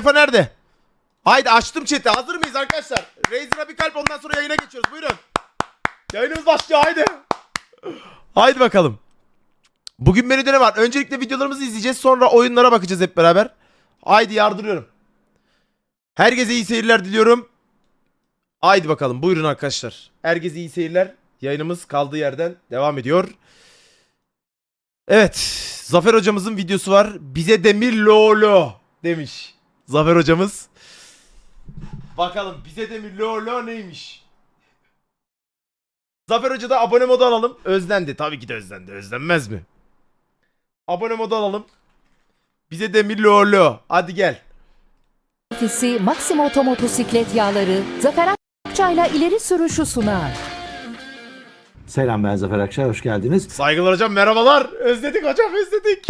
sayfa nerede? Haydi açtım chat'i. Hazır mıyız arkadaşlar? Razer'a bir kalp ondan sonra yayına geçiyoruz. Buyurun. Yayınımız başlıyor haydi. Haydi bakalım. Bugün menüde ne var? Öncelikle videolarımızı izleyeceğiz. Sonra oyunlara bakacağız hep beraber. Haydi yardırıyorum. Herkese iyi seyirler diliyorum. Haydi bakalım buyurun arkadaşlar. Herkese iyi seyirler. Yayınımız kaldığı yerden devam ediyor. Evet. Zafer hocamızın videosu var. Bize demir lolo demiş. Zafer hocamız. Bakalım bize demir lolo neymiş? Zafer Hoca da abone modu alalım. Özlendi. Tabii ki de özlendi. Özlenmez mi? Abone modu alalım. Bize demir lolo. Hadi gel. Ofisi Maximo Otomotosiklet Yağları Zafer Akçay'la ileri sürüşü sunar. Selam ben Zafer Akçay, hoş geldiniz. Saygılar hocam merhabalar. Özledik hocam özledik.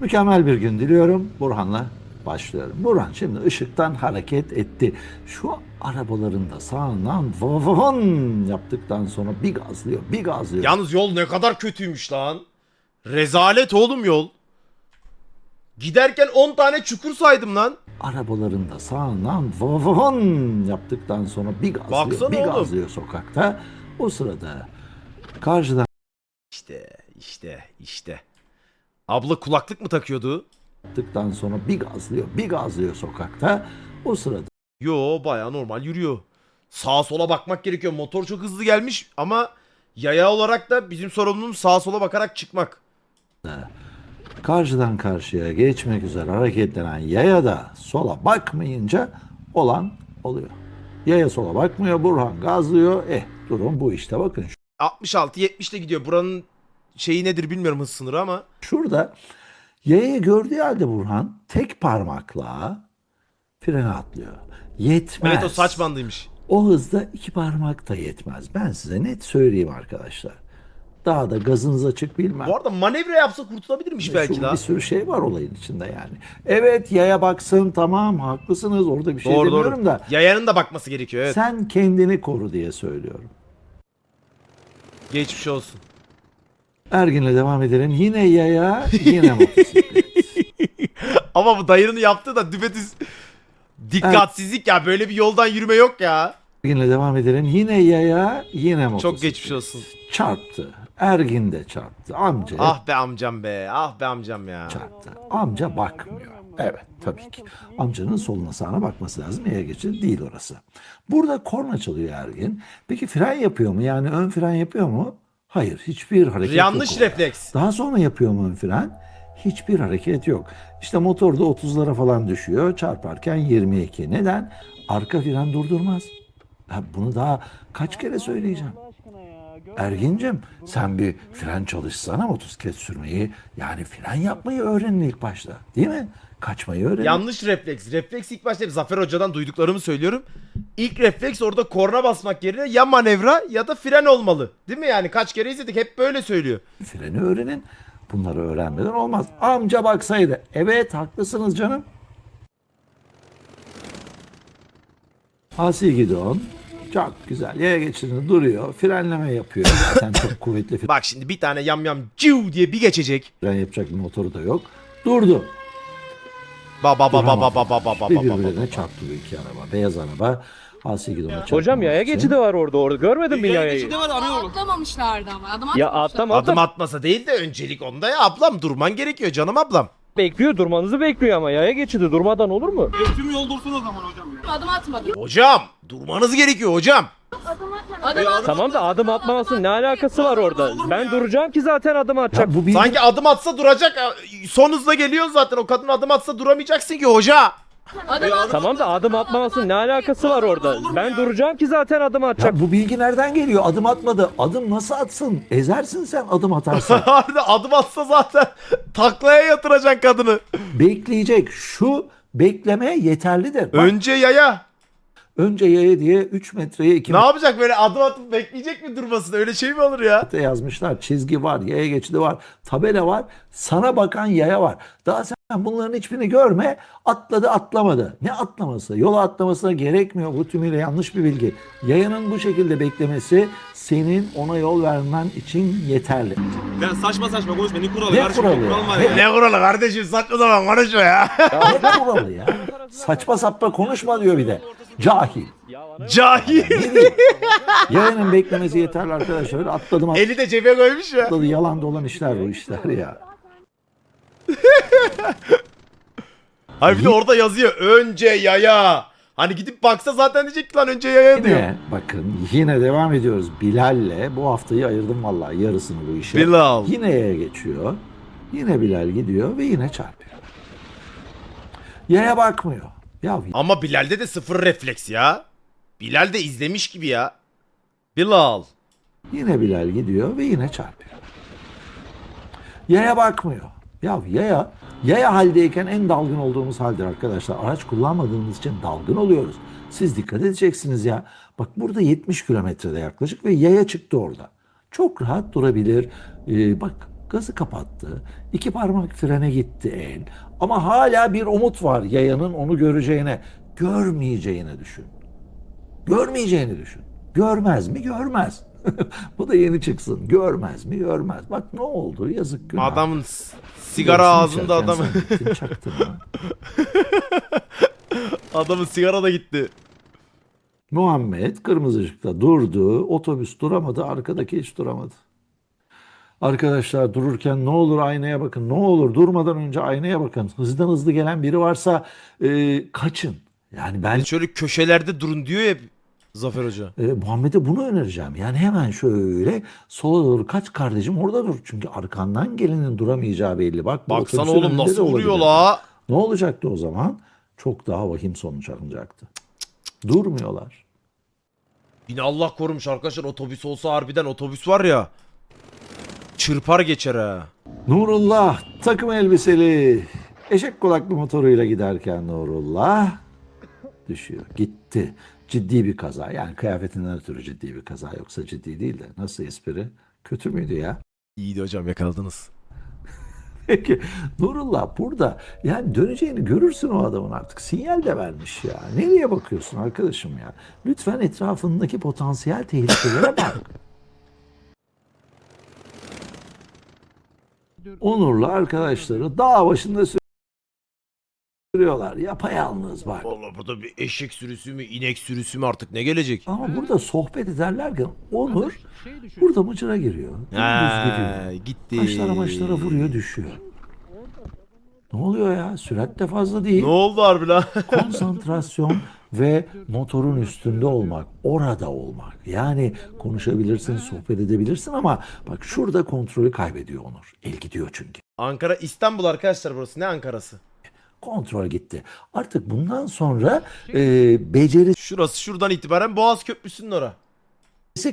Mükemmel bir gün diliyorum. Burhan'la başlıyorum. Burhan şimdi ışıktan hareket etti. Şu arabaların da sağından vavon yaptıktan sonra bir gazlıyor, bir gazlıyor. Yalnız yol ne kadar kötüymüş lan. Rezalet oğlum yol. Giderken 10 tane çukur saydım lan. Arabaların da sağından vavon yaptıktan sonra bir gazlıyor, Baksana bir oğlum. gazlıyor sokakta. O sırada karşıdan İşte işte işte. Abla kulaklık mı takıyordu? Yaptıktan sonra bir gazlıyor, bir gazlıyor sokakta. O sırada Yo baya normal yürüyor. Sağa sola bakmak gerekiyor. Motor çok hızlı gelmiş ama yaya olarak da bizim sorumluluğumuz sağa sola bakarak çıkmak. karşıdan karşıya geçmek üzere hareketlenen yaya da sola bakmayınca olan oluyor. Yaya sola bakmıyor, Burhan gazlıyor. Eh durum bu işte bakın 66 70'te gidiyor. Buranın şeyi nedir bilmiyorum hız sınırı ama. şurada yayayı gördüğü halde Burhan tek parmakla frene atlıyor. Yetmez. Evet o saç bandıymış. O hızda iki parmak da yetmez. Ben size net söyleyeyim arkadaşlar. Daha da gazınız açık bilmem. Bu arada manevra yapsa kurtulabilirmiş belki Şu daha. Bir sürü şey var olayın içinde yani. Evet yaya baksın tamam haklısınız orada bir şey Doğru demiyorum doğru. da Yayanın da bakması gerekiyor evet. sen kendini koru diye söylüyorum. Geçmiş olsun. Ergin'le devam edelim. Yine yaya yine motosiklet. Ama bu dayının yaptığı da düpedüz dikkatsizlik ya. Böyle bir yoldan yürüme yok ya. Ergin'le devam edelim. Yine yaya yine motosiklet. Çok geçmiş olsun. Çarptı. Ergin de çarptı. Amca Ah be amcam be. Ah be amcam ya. çarptı. Amca bakmıyor. Evet tabii ki. Amcanın soluna sağına bakması lazım. Yaya geçidi değil orası. Burada korna çalıyor Ergin. Peki fren yapıyor mu? Yani ön fren yapıyor mu? Hayır. Hiçbir hareket Yanlış yok orada. refleks. Daha sonra yapıyor mu fren? Hiçbir hareket yok. İşte motor da 30'lara falan düşüyor. Çarparken 22. Neden? Arka fren durdurmaz. Ha, bunu daha kaç kere söyleyeceğim? Ergin'cim sen bir fren çalışsana motosiklet sürmeyi. Yani fren yapmayı öğrenin ilk başta. Değil mi? Kaçmayı öğrenin. Yanlış refleks. Refleks ilk başta hep Zafer Hoca'dan duyduklarımı söylüyorum. İlk refleks orada korna basmak yerine ya manevra ya da fren olmalı. Değil mi yani? Kaç kere izledik hep böyle söylüyor. Freni öğrenin. Bunları öğrenmeden olmaz. Amca baksaydı. Evet haklısınız canım. Asi Gidon. Çok güzel. Yaya geçidinde duruyor. Frenleme yapıyor. Zaten çok kuvvetli Bak şimdi bir tane yam yam ciu diye bir geçecek. fren yapacak bir motoru da yok. Durdu. Ba ba ba ba ba ba ba ba ba Ve ba ba. birbirine çarptı bu iki araba. Beyaz araba. Asi Gidon'a çarptı. Hocam yaya geçidi var orada. Orada görmedin mi yayayı? Geçidi var ana yolu. Atlamamışlardı ama. Adım Ya atlama Adım atmasa değil de öncelik onda ya ablam durman gerekiyor canım ablam. Bekliyor durmanızı bekliyor ama yaya geçidi durmadan olur mu? Tüm yol dursun o zaman hocam ya. Adım atmadım. Hocam durmanız gerekiyor hocam. Tamam da adım atmamasının ne alakası var orada? Ben duracağım ki zaten adım atacak. Ya bu bilgi Sanki adım atsa duracak. Son hızla geliyor zaten. O kadın adım atsa duramayacaksın ki hoca. Tamam da adım atmamasının ne alakası var orada? Ben duracağım ki zaten adım atacak. Ya bu bilgi nereden geliyor? Adım atmadı. Adım nasıl atsın? Ezersin sen adım atarsan. Harbiden adım atsa zaten taklaya yatıracaksın kadını. Bekleyecek. Şu beklemeye yeterlidir. Bak, Önce yaya. Önce yaya diye 3 metreye 2 Ne yapacak böyle adım atıp bekleyecek mi durmasını? Öyle şey mi olur ya? yazmışlar. Çizgi var, yaya geçidi var, tabela var. Sana bakan yaya var. Daha sen bunların hiçbirini görme. Atladı atlamadı. Ne atlaması? Yola atlamasına gerekmiyor. Bu tümüyle yanlış bir bilgi. Yayanın bu şekilde beklemesi senin ona yol vermen için yeterli. Ben saçma saçma konuşma. Ne kuralı? Ne Kardeşim, kuralı? Kural var ya. Ne kuralı kardeşim saçma zaman konuşma ya. Ne kuralı ya? Saçma sapma konuşma diyor bir de. Cahil. Cahil. Yayanın beklemesi yeterli arkadaşlar. Öyle Atladım Eli de cebe koymuş ya. atladı. Yalan dolan işler bu işler ya. Hayır bir de orada yazıyor önce yaya. Hani gidip baksa zaten diyecek lan önce yaya diyor. Yine bakın yine devam ediyoruz. Bilal'le bu haftayı ayırdım vallahi yarısını bu işe. Bilal. Yine yaya geçiyor. Yine Bilal gidiyor ve yine çarpıyor. Yaya bakmıyor. Ya Ama Bilal'de de sıfır refleks ya. Bilal de izlemiş gibi ya. Bilal. yine Bilal gidiyor ve yine çarpıyor. Yaya bakmıyor. Ya yaya, yaya haldeyken en dalgın olduğumuz haldir arkadaşlar. Araç kullanmadığımız için dalgın oluyoruz. Siz dikkat edeceksiniz ya. Bak burada 70 kilometrede yaklaşık ve yaya çıktı orada. Çok rahat durabilir. Ee, bak gazı kapattı. İki parmak frene gitti el. Ama hala bir umut var yayanın onu göreceğine. Görmeyeceğine düşün. Görmeyeceğini düşün. Görmez mi? Görmez. Bu da yeni çıksın. Görmez mi? Görmez. Bak ne oldu? Yazık günah. Adamın sigara ağzında sen çaktın ha. Adamın sigara da gitti. Muhammed kırmızı ışıkta durdu. Otobüs duramadı. Arkadaki hiç duramadı. Arkadaşlar dururken ne olur aynaya bakın. Ne olur durmadan önce aynaya bakın. Hızdan hızlı gelen biri varsa e, kaçın. Yani ben Hani şöyle köşelerde durun diyor ya Zafer Hoca. e, Muhammed'e bunu önereceğim. Yani hemen şöyle sola doğru kaç kardeşim orada dur. Çünkü arkandan gelenin duramayacağı belli. Bak bu Baksana otobüsün oğlum önünde nasıl vuruyor olabilir. la. Ne olacaktı o zaman? Çok daha vahim sonuç alınacaktı. Durmuyorlar. Yine Allah korumuş arkadaşlar otobüs olsa harbiden otobüs var ya. Çırpar geçer ha. Nurullah takım elbiseli eşek kulaklı motoruyla giderken Nurullah düşüyor. Gitti. Ciddi bir kaza. Yani kıyafetinden ötürü ciddi bir kaza. Yoksa ciddi değil de. Nasıl espri? Kötü müydü ya? İyiydi hocam yakaladınız. Peki Nurullah burada yani döneceğini görürsün o adamın artık. Sinyal de vermiş ya. Nereye bakıyorsun arkadaşım ya? Lütfen etrafındaki potansiyel tehlikelere bak. Onur'la arkadaşları dağ başında sürüyorlar. Yapayalnız bak. Vallahi burada bir eşek sürüsü mü inek sürüsü mü artık ne gelecek? Ama burada sohbet ederlerken Onur burada mıcıra giriyor. Dümdüz gidiyor. Ha, gitti. Maçlara maçlara vuruyor düşüyor. Ne oluyor ya? Sürat de fazla değil. Ne oldu harbi lan? konsantrasyon ve motorun üstünde olmak, orada olmak. Yani konuşabilirsin, sohbet edebilirsin ama bak şurada kontrolü kaybediyor Onur. El gidiyor çünkü. Ankara İstanbul arkadaşlar burası ne Ankara'sı? Kontrol gitti. Artık bundan sonra e, becerisi Şurası şuradan itibaren Boğaz Köprüsü'nün ora.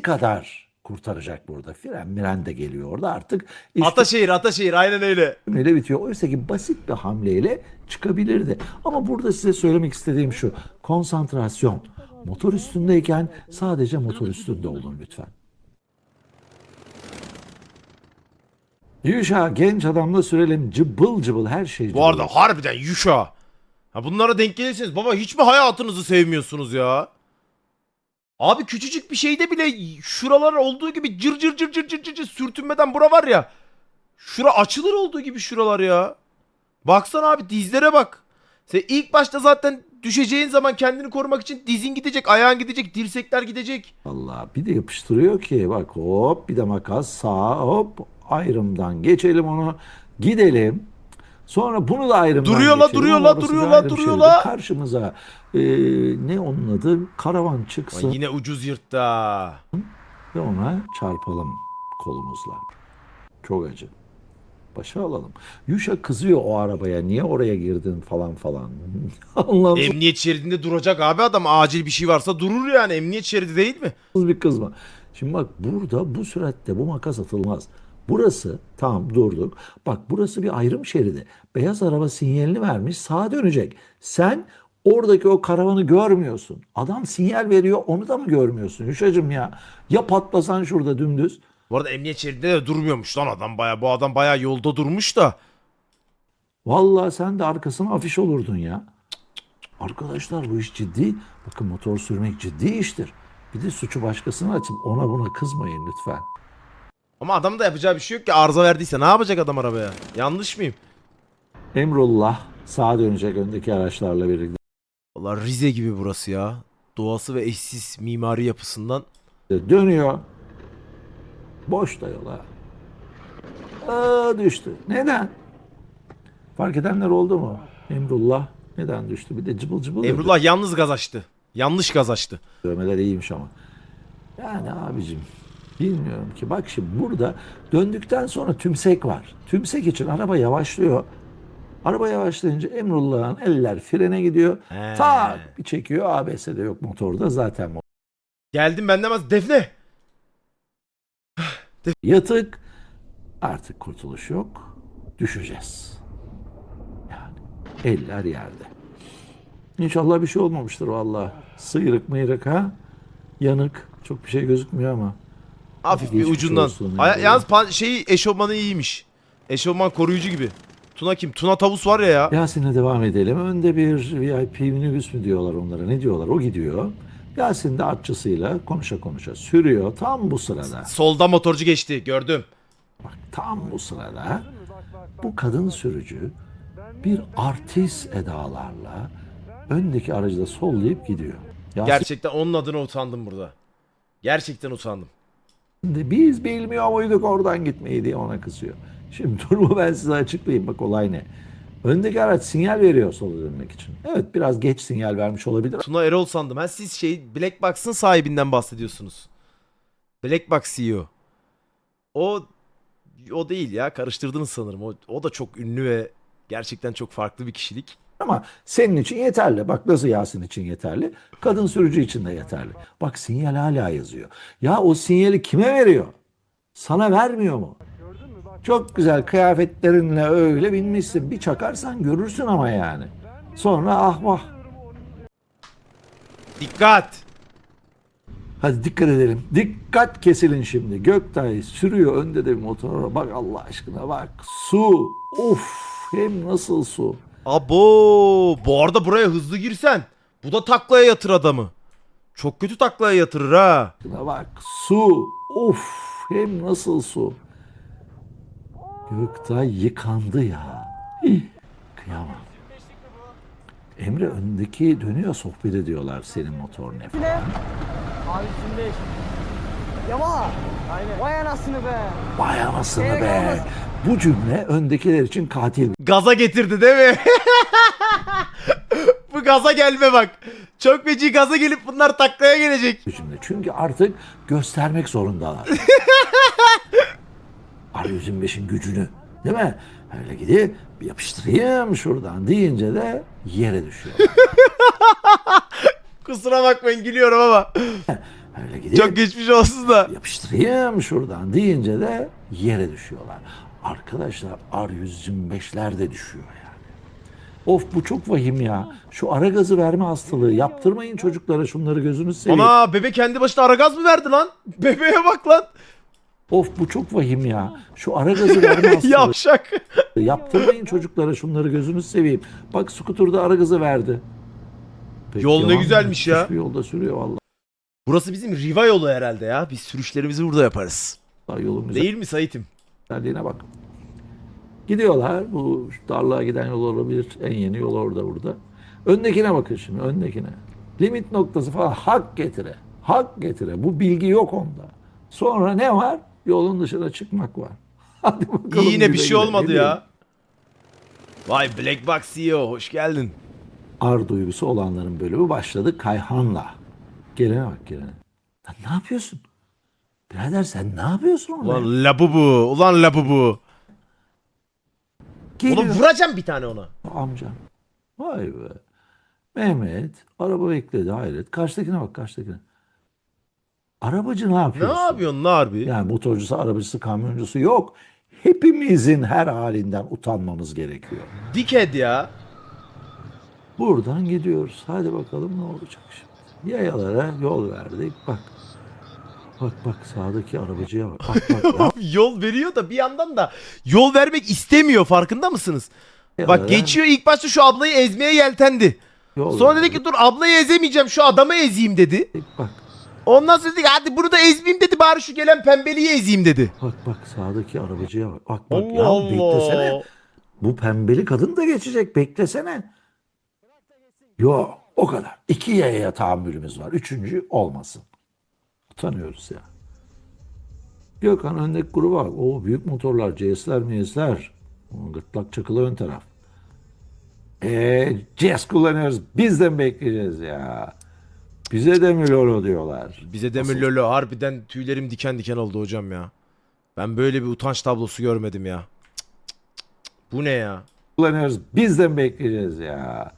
kadar kurtaracak burada. Fren miren de geliyor orada artık. İş Ataşehir Ataşehir aynen öyle. tümüyle bitiyor. Oysa ki basit bir hamleyle çıkabilirdi. Ama burada size söylemek istediğim şu. Konsantrasyon. Motor üstündeyken sadece motor üstünde olun lütfen. Yuşa genç adamla sürelim cıbıl cıbıl her şey cıbıl. Bu arada harbiden Yuşa. Ha bunlara denk gelirsiniz. Baba hiç mi hayatınızı sevmiyorsunuz ya? Abi küçücük bir şeyde bile şuralar olduğu gibi cır cır cır cır cır cır, cır sürtünmeden bura var ya. Şura açılır olduğu gibi şuralar ya. Baksana abi dizlere bak. Sen ilk başta zaten düşeceğin zaman kendini korumak için dizin gidecek, ayağın gidecek, dirsekler gidecek. Allah bir de yapıştırıyor ki bak hop bir de makas sağ hop ayrımdan geçelim onu gidelim. Sonra bunu da ayrımdan Duruyor la, duruyor la, duruyor la, duruyor şeridi. la. Karşımıza e, ne onun adı karavan Ay çıksın yine ucuz yırttı ha. ve ona çarpalım kolumuzla. Çok acı. Başa alalım. Yuşa kızıyor o arabaya. Niye oraya girdin falan falan. Anlamsız Emniyet şeridinde duracak abi adam. Acil bir şey varsa durur yani. Emniyet şeridi değil mi? bir kızma. Şimdi bak burada bu süratte bu makas atılmaz. Burası tamam durduk. Bak burası bir ayrım şeridi. Beyaz araba sinyalini vermiş sağa dönecek. Sen oradaki o karavanı görmüyorsun. Adam sinyal veriyor onu da mı görmüyorsun? Yuşacım ya. Ya patlasan şurada dümdüz. Bu arada emniyet şeridinde de durmuyormuş lan adam baya. Bu adam baya yolda durmuş da. Vallahi sen de arkasına afiş olurdun ya. Arkadaşlar bu iş ciddi. Bakın motor sürmek ciddi iştir. Bir de suçu başkasına açıp ona buna kızmayın lütfen. Ama adamın da yapacağı bir şey yok ki arıza verdiyse ne yapacak adam arabaya? Yanlış mıyım? Emrullah sağa dönecek öndeki araçlarla birlikte Valla Rize gibi burası ya. Doğası ve eşsiz mimari yapısından. dönüyor. Boş da yola. Aa, düştü. Neden? Fark edenler oldu mu? Emrullah neden düştü? Bir de cıbıl cıbıl Emrullah yalnız gaz açtı. Yanlış gaz açtı. Dövmeler iyiymiş ama. Yani abicim bilmiyorum ki. Bak şimdi burada döndükten sonra tümsek var. Tümsek için araba yavaşlıyor. Araba yavaşlayınca Emrullah'ın eller frene gidiyor. He. Tak bir çekiyor. ABS'de yok motorda zaten Geldim ben demez. Defne. Yatık. Artık kurtuluş yok. Düşeceğiz. Yani eller yerde. İnşallah bir şey olmamıştır vallahi. Sıyrık mıyrık ha? Yanık. Çok bir şey gözükmüyor ama. Hafif bir Geçmiş ucundan. olsun ya. yalnız pan- şeyi eşofmanı iyiymiş. Eşofman koruyucu gibi. Tuna kim? Tuna tavus var ya ya. Yasin'le devam edelim. Önde bir VIP minibüs mü diyorlar onlara? Ne diyorlar? O gidiyor. Yasin de atçısıyla konuşa konuşa sürüyor. Tam bu sırada. Solda motorcu geçti. Gördüm. Bak tam bu sırada bu kadın sürücü bir artist edalarla öndeki aracı da sollayıp gidiyor. Yasin Gerçekten onun adına utandım burada. Gerçekten utandım. Biz bilmiyor muyduk oradan gitmeyi diye ona kızıyor. Şimdi durumu ben size açıklayayım. Bak olay ne? Öndeki araç sinyal veriyor sola dönmek için. Evet biraz geç sinyal vermiş olabilir Tuna Erol sandım. Ha siz şey Black Box'ın sahibinden bahsediyorsunuz. Black Box CEO. O o değil ya. Karıştırdınız sanırım. O, o da çok ünlü ve gerçekten çok farklı bir kişilik. Ama senin için yeterli. Bak nasıl Yasin için yeterli. Kadın sürücü için de yeterli. Bak sinyal hala yazıyor. Ya o sinyali kime veriyor? Sana vermiyor mu? Çok güzel kıyafetlerinle öyle binmişsin. Bir çakarsan görürsün ama yani. Sonra ah vah. Dikkat! Hadi dikkat edelim. Dikkat kesilin şimdi. Göktay sürüyor önde de bir motor. Bak Allah aşkına bak. Su. Of. Hem nasıl su. Abo! Bu arada buraya hızlı girsen bu da taklaya yatır adamı. Çok kötü taklaya yatırır ha. Şuna bak su. Of hem nasıl su. Göktay yıkandı ya. Hih, Kıyamam. Emre öndeki dönüyor sohbet ediyorlar senin motor ne falan. Abi 25. Yamaha. Aynen. Vay anasını be. Vay anasını Gerek be. olmaz. Bu cümle öndekiler için katil Gaza getirdi değil mi? bu gaza gelme bak. Çok feci gaza gelip bunlar taklaya gelecek. bir cümle. Çünkü artık göstermek zorundalar. R125'in gücünü. Değil mi? Öyle gidip yapıştırayım şuradan deyince de yere düşüyor. Kusura bakmayın gülüyorum ama. Öyle gidip Çok geçmiş olsun da. yapıştırayım şuradan deyince de yere düşüyorlar. Arkadaşlar R125'ler de düşüyor yani. Of bu çok vahim ya. Şu ara gazı verme hastalığı. Yaptırmayın çocuklara şunları gözünüz seveyim. Ana bebe kendi başına ara gaz mı verdi lan? Bebeğe bak lan. Of bu çok vahim ya. Şu ara gazı verme hastalığı. Yavşak. Yaptırmayın çocuklara şunları gözünüz seveyim. Bak skuturda ara gazı verdi. Pek Yol ne güzelmiş ya. Hiçbir yolda sürüyor vallahi. Burası bizim Riva yolu herhalde ya. Biz sürüşlerimizi burada yaparız. Yolun Değil mi Sait'im? Güzelliğine bak. Gidiyorlar. Bu darlığa giden yol olabilir. En yeni yol orada burada. Öndekine bakın şimdi. Öndekine. Limit noktası falan hak getire. Hak getire. Bu bilgi yok onda. Sonra ne var? Yolun dışına çıkmak var. Hadi bakalım. İyi yine bir şey güle. olmadı ya. Vay Black Box CEO hoş geldin. ar duygusu olanların bölümü başladı Kayhan'la. Gelene bak gelene. Lan ne yapıyorsun? Birader sen ne yapıyorsun orada? Ulan labubu. Ulan labubu. Geliyor. Oğlum vuracağım bir tane ona. Amcam. Vay be. Mehmet araba bekledi hayret. Karşıdakine bak karşıdakine. Arabacı ne Ne yapıyorsun? yapıyorsun harbi? Yani motorcusu, arabacısı, kamyoncusu yok. Hepimizin her halinden utanmamız gerekiyor. Diked ya. Buradan gidiyoruz. Hadi bakalım ne olacak şimdi. Yayalara yol verdik. Bak. Bak bak sağdaki arabacıya bak. Bak bak. ya yol veriyor da bir yandan da yol vermek istemiyor farkında mısınız? Bak geçiyor ilk başta şu ablayı ezmeye yeltendi. Yol Sonra verdi. dedi ki dur ablayı ezemeyeceğim şu adamı ezeyim dedi. Bak Ondan sonra dedi ki hadi bunu da ezmeyeyim dedi bari şu gelen pembeliği ezeyim dedi. bak bak sağdaki arabacıya bak. Bak bak ya beklesene. Bu pembeli kadın da geçecek beklesene. Yo o kadar. İki yayaya tahammülümüz var. Üçüncü olmasın. Utanıyoruz ya. Gökhan öndeki gruba bak. O büyük motorlar, CS'ler, MS'ler. Gırtlak çakılı ön taraf. Eee CS kullanıyoruz. Biz de mi bekleyeceğiz ya? Bize de mi lolo diyorlar? Bize demir lolo harbiden tüylerim diken diken oldu hocam ya. Ben böyle bir utanç tablosu görmedim ya. Cık, cık, cık, cık. Bu ne ya? kullanıyoruz. Biz de mi bekleyeceğiz ya?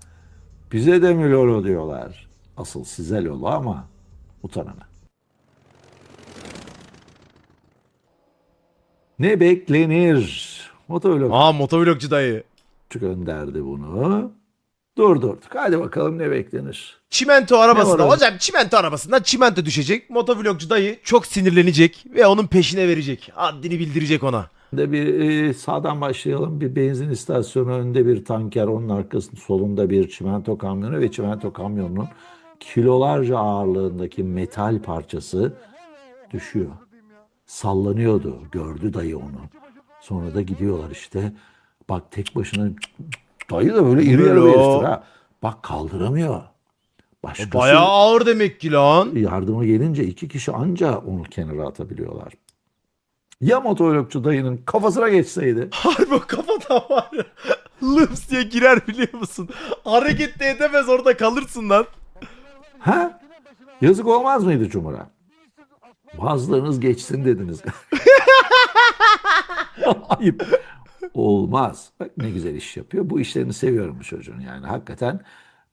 Bize de mi lolo diyorlar? Asıl size lolo ama utanana. Ne beklenir? Motovlog Aa motovlogcu dayı. gönderdi bunu. Durdurduk. Hadi bakalım ne beklenir? Çimento Ne var arabasında orada? hocam çimento arabasından çimento düşecek. Motovlogcu dayı çok sinirlenecek ve onun peşine verecek. Haddini bildirecek ona. De bir e, sağdan başlayalım. Bir benzin istasyonu önünde bir tanker, onun arkasında solunda bir çimento kamyonu ve çimento kamyonunun kilolarca ağırlığındaki metal parçası düşüyor. Sallanıyordu. Gördü dayı onu. Sonra da gidiyorlar işte. Bak tek başına dayı da böyle iri yarı bir heriftir ha. Bak kaldıramıyor. Başkası Bayağı ağır demek ki lan. yardıma gelince iki kişi anca onu kenara atabiliyorlar. Ya motorlukçu dayının kafasına geçseydi? Harbi kafada var ya. Lıps diye girer biliyor musun? Hareket de edemez orada kalırsın lan. Ha? Yazık olmaz mıydı Cumhur'a? Bazılarınız geçsin dediniz. Ayıp. Olmaz. Bak ne güzel iş yapıyor. Bu işlerini seviyorum bu çocuğun yani. Hakikaten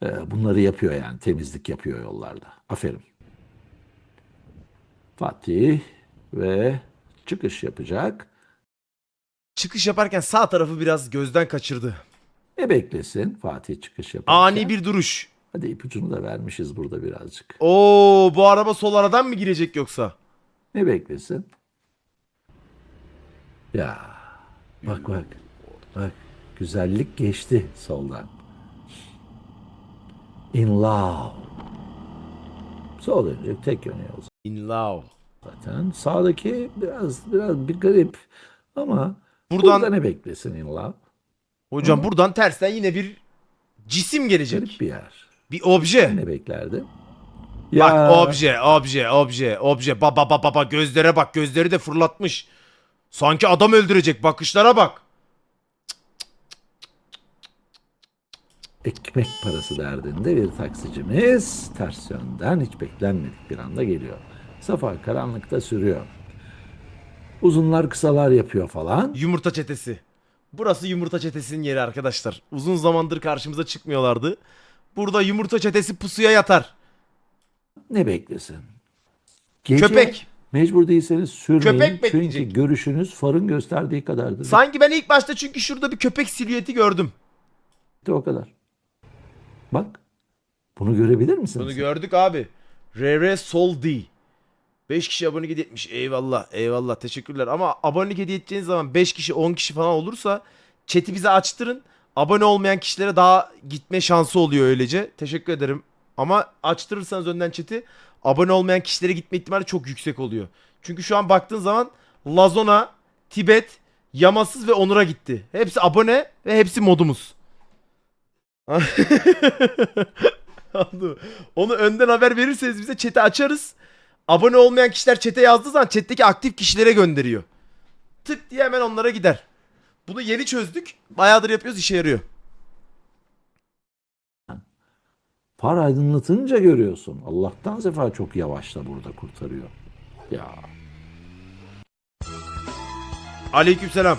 e, bunları yapıyor yani. Temizlik yapıyor yollarda. Aferin. Fatih ve çıkış yapacak. Çıkış yaparken sağ tarafı biraz gözden kaçırdı. Ne beklesin Fatih çıkış yaparken? Ani bir duruş. Hadi ipucunu da vermişiz burada birazcık. Oo bu araba sol aradan mı girecek yoksa? Ne beklesin? Ya bak bak. Bak güzellik geçti soldan. In love. Sol dönecek tek yönü yol In love. zaten. Sağdaki biraz biraz bir garip ama Buradan burada ne beklesin in love? hocam buradan tersten yine bir cisim gelecek. Garip bir yer. Bir obje. Ne beklerdi? Bak obje, obje, obje, obje. Baba baba baba gözlere bak. Gözleri de fırlatmış. Sanki adam öldürecek. Bakışlara bak. ekmek parası derdinde bir taksicimiz ters yönden hiç beklenmedik bir anda geliyor. Safa karanlıkta sürüyor. Uzunlar kısalar yapıyor falan. Yumurta çetesi. Burası yumurta çetesinin yeri arkadaşlar. Uzun zamandır karşımıza çıkmıyorlardı. Burada yumurta çetesi pusuya yatar. Ne beklesin? Gece Köpek. Mecbur değilseniz sürmeyin. Köpek çünkü bekleyecek. görüşünüz farın gösterdiği kadardır. Sanki ben ilk başta çünkü şurada bir köpek silüeti gördüm. Bitti o kadar. Bak. Bunu görebilir misiniz? Bunu gördük abi. RR Sol D. 5 kişi abonelik hediye etmiş. Eyvallah eyvallah teşekkürler. Ama abonelik hediye edeceğiniz zaman 5 kişi 10 kişi falan olursa chat'i bize açtırın. Abone olmayan kişilere daha gitme şansı oluyor öylece. Teşekkür ederim. Ama açtırırsanız önden chat'i abone olmayan kişilere gitme ihtimali çok yüksek oluyor. Çünkü şu an baktığın zaman Lazona, Tibet, Yamasız ve Onur'a gitti. Hepsi abone ve hepsi modumuz. Onu önden haber verirseniz bize chat'i açarız. Abone olmayan kişiler chat'e yazdığı zaman chat'teki aktif kişilere gönderiyor. Tık diye hemen onlara gider. Bunu yeni çözdük. Bayağıdır yapıyoruz işe yarıyor. Far aydınlatınca görüyorsun. Allah'tan sefa çok yavaşla burada kurtarıyor. Ya Aleykümselam.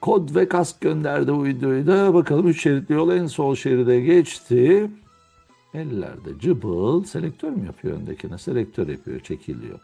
Kod ve kask gönderdi bu videoyu da. Bakalım 3 şeritli yol en sol şeride geçti. Ellerde cıbıl. Selektör mü yapıyor öndekine? Selektör yapıyor, çekiliyor.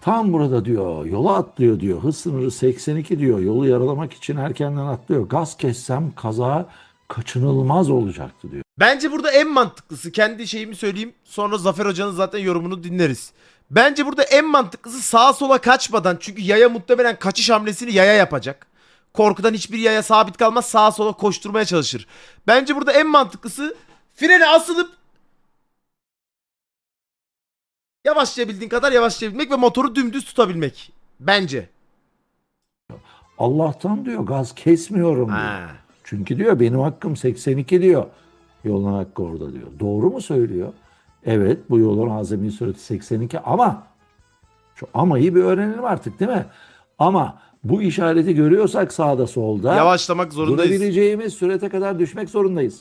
Tam burada diyor, yola atlıyor diyor. Hız sınırı 82 diyor. Yolu yaralamak için erkenden atlıyor. Gaz kessem kaza kaçınılmaz olacaktı diyor. Bence burada en mantıklısı kendi şeyimi söyleyeyim. Sonra Zafer Hoca'nın zaten yorumunu dinleriz. Bence burada en mantıklısı sağa sola kaçmadan çünkü yaya muhtemelen kaçış hamlesini yaya yapacak. Korkudan hiçbir yaya sabit kalmaz sağa sola koşturmaya çalışır. Bence burada en mantıklısı frene asılıp yavaşlayabildiğin kadar yavaşlayabilmek ve motoru dümdüz tutabilmek. Bence. Allah'tan diyor gaz kesmiyorum diyor. Ha. Çünkü diyor benim hakkım 82 diyor. Yolun hakkı orada diyor. Doğru mu söylüyor? Evet bu yolun azami sürati 82 ama şu amayı bir öğrenelim artık değil mi? Ama bu işareti görüyorsak sağda solda Yavaşlamak zorundayız. durabileceğimiz sürete kadar düşmek zorundayız.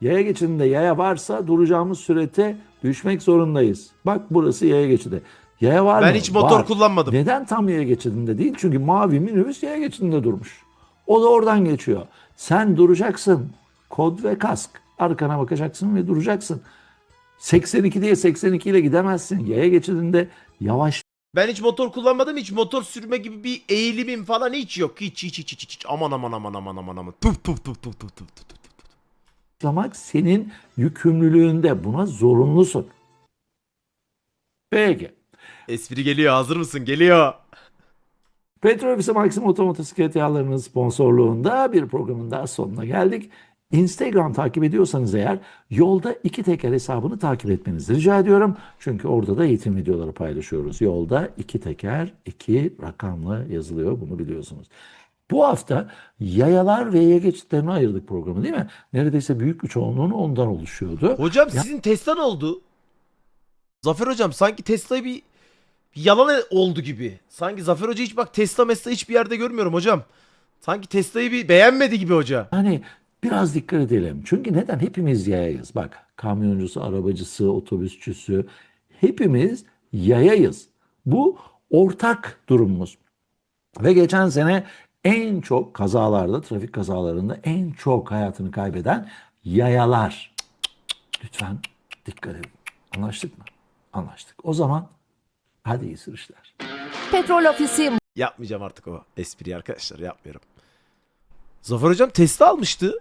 Yaya geçidinde yaya varsa duracağımız sürete düşmek zorundayız. Bak burası yaya geçidi. Yaya var Ben mı? hiç motor Var. kullanmadım. Neden tam yaya geçidinde değil? Çünkü mavi minibüs yaya geçidinde durmuş. O da oradan geçiyor. Sen duracaksın. Kod ve kask. Arkana bakacaksın ve duracaksın. 82 diye 82 ile gidemezsin. Yaya geçidinde yavaş Ben hiç motor kullanmadım. Hiç motor sürme gibi bir eğilimim falan hiç yok. Hiç hiç hiç hiç. hiç. Aman aman aman aman aman aman. Tuf tuf tuf tuf tuf tuf tuf. tuf. başlamak senin yükümlülüğünde. Buna zorunlusun. Peki. Espri geliyor. Hazır mısın? Geliyor. Petrol Ofisi Maxim Otomotosiklet Yağları'nın sponsorluğunda bir programın daha sonuna geldik. Instagram takip ediyorsanız eğer yolda iki teker hesabını takip etmenizi rica ediyorum. Çünkü orada da eğitim videoları paylaşıyoruz. Yolda iki teker, iki rakamla yazılıyor bunu biliyorsunuz. Bu hafta yayalar ve yaya geçitlerine ayırdık programı değil mi? Neredeyse büyük bir çoğunluğunu ondan oluşuyordu. Hocam sizin Tesla ne oldu? Zafer hocam sanki Tesla'yı bir, bir yalan oldu gibi. Sanki Zafer Hoca hiç bak Tesla Mesla hiçbir yerde görmüyorum hocam. Sanki Tesla'yı bir beğenmedi gibi hoca. Hani biraz dikkat edelim. Çünkü neden? Hepimiz yayayız. Bak kamyoncusu, arabacısı, otobüsçüsü hepimiz yayayız. Bu ortak durumumuz. Ve geçen sene en çok kazalarda, trafik kazalarında en çok hayatını kaybeden yayalar. Lütfen dikkat edin. Anlaştık mı? Anlaştık. O zaman hadi iyi sürüşler. Petrol Ofisi Yapmayacağım artık o espriyi arkadaşlar yapmıyorum. Zafer hocam Tesla almıştı.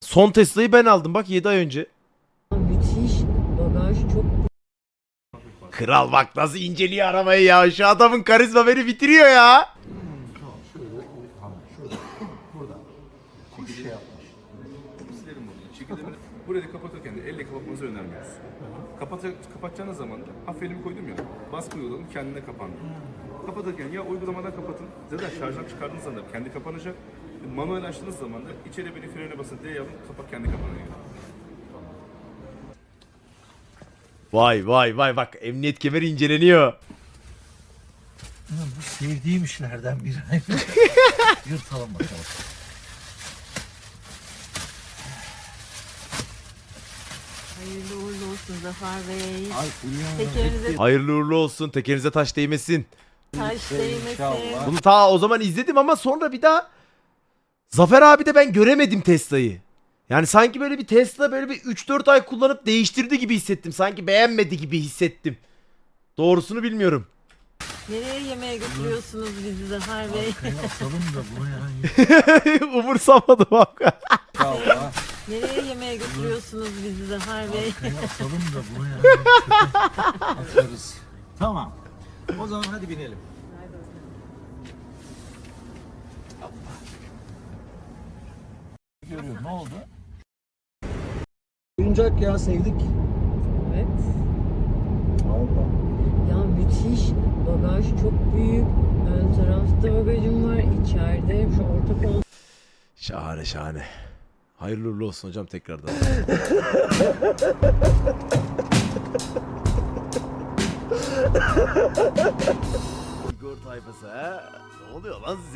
Son Tesla'yı ben aldım bak 7 ay önce. Müthiş. Bagaj çok Kral bak nasıl inceliyor arabayı ya. Şu adamın karizma beni bitiriyor ya. Şekilde burayı kapatırken de elle kapatmanızı önermiyoruz. Kapatacak, kapatacağınız zaman da hafif elimi koydum ya, baskı uyguladım kendine kapandı. Kapatırken ya uygulamadan kapatın, zaten şarjdan çıkardığınız zaman da kendi kapanacak. Manuel açtığınız zaman da içeri bir frene basın diye yapın, kapak kendi kapanıyor. Vay vay vay bak emniyet kemeri inceleniyor. Bu sevdiğim işlerden biri. Yırtalım bakalım. hayırlı uğurlu olsun Zafer Bey. Tekerinize Hayırlı uğurlu olsun tekerinize taş değmesin. Taş değmesin. Bunu ta o zaman izledim ama sonra bir daha Zafer abi de ben göremedim Tesla'yı. Yani sanki böyle bir Tesla böyle bir 3-4 ay kullanıp değiştirdi gibi hissettim. Sanki beğenmedi gibi hissettim. Doğrusunu bilmiyorum. Nereye yemeğe götürüyorsunuz bizi Zafer Bey? Asalım da bunu yani. Umursamadı bak. Nereye yemeğe götürüyorsunuz bizi Zafer Bey? Asalım da bunu yani. Atarız. Tamam. O zaman hadi binelim. Görüyorum ne oldu? Oyuncak ya sevdik. Evet. Ya müthiş. Bagaj çok büyük. Ön tarafta bagajım var. İçeride şu orta koltuğum Şahane şahane. Hayırlı uğurlu olsun hocam tekrardan. Igor tayfası ha? Ne oluyor lan size?